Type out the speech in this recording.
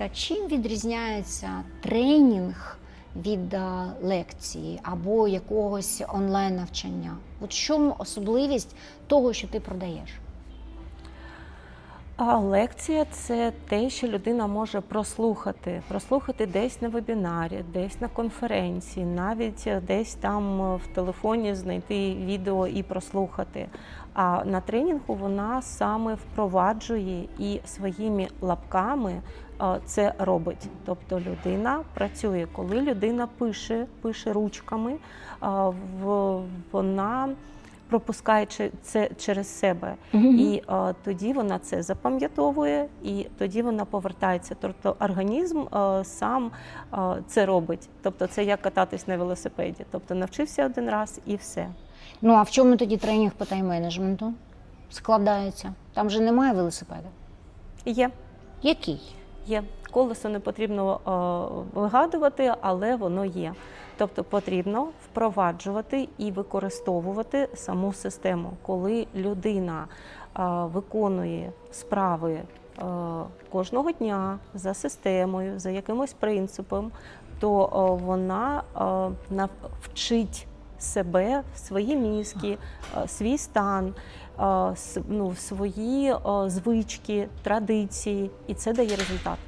Та чим відрізняється тренінг від е, лекції або якогось онлайн навчання? От чому особливість того, що ти продаєш? А лекція це те, що людина може прослухати, прослухати десь на вебінарі, десь на конференції, навіть десь там в телефоні знайти відео і прослухати. А на тренінгу вона саме впроваджує і своїми лапками це робить. Тобто людина працює, коли людина пише, пише ручками, вона пропускає че- це через себе. І е, тоді вона це запам'ятовує, і тоді вона повертається. Тобто організм е, сам е, це робить. Тобто це як кататись на велосипеді. Тобто навчився один раз і все. Ну а в чому тоді тренінг по тайм-менеджменту складається? Там же немає велосипеда. Є, Який? Є. Колесо не потрібно е, вигадувати, але воно є. Тобто потрібно впроваджувати і використовувати саму систему, коли людина е, виконує справи е, кожного дня за системою, за якимось принципом, то вона е, нав- вчить себе, свої мізки, е, свій стан, е, ну, свої е, звички, традиції, і це дає результат.